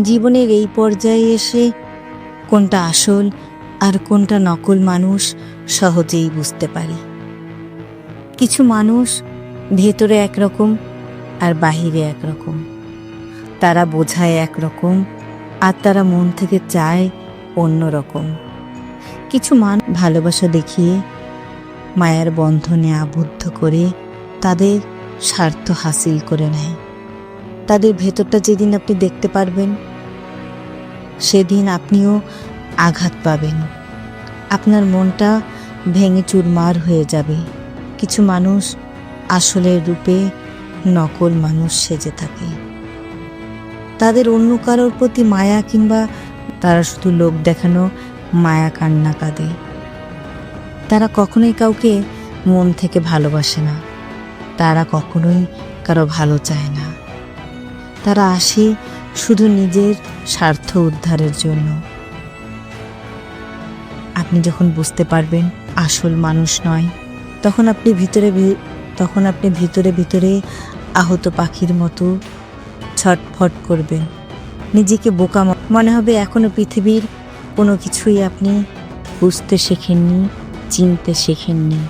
জীবনের এই পর্যায়ে এসে কোনটা আসল আর কোনটা নকল মানুষ সহজেই বুঝতে পারি। কিছু মানুষ ভেতরে একরকম আর বাহিরে একরকম। তারা বোঝায় একরকম আর তারা মন থেকে চায় অন্য রকম কিছু মান ভালোবাসা দেখিয়ে মায়ার বন্ধনে আবদ্ধ করে তাদের স্বার্থ হাসিল করে নেয়। তাদের ভেতরটা যেদিন আপনি দেখতে পারবেন, সেদিন আপনিও আঘাত পাবেন। আপনার মনটা ভেঙে চুরমার হয়ে যাবে। কিছু মানুষ আসলের রূপে নকল মানুষ সেজে থাকে। তাদের অন্য কারোর প্রতি মায়া কিংবা তারা শুধু লোক দেখানো মায়া কান্না কাঁদে। তারা কখনোই কাউকে মন থেকে ভালোবাসে না। তারা কখনোই কারও ভালো চায় না। তারা আসে শুধু নিজের স্বার্থ উদ্ধারের জন্য। আপনি যখন বুঝতে পারবেন আসল মানুষ নয়, তখন আপনি ভিতরে তখন আপনি ভিতরে ভিতরে আহত পাখির মতো ছটফট করবেন। নিজেকে বোকা মনে হবে এখনও পৃথিবীর কোনো কিছুই আপনি বুঝতে শেখেননি, চিনতে শেখেননি।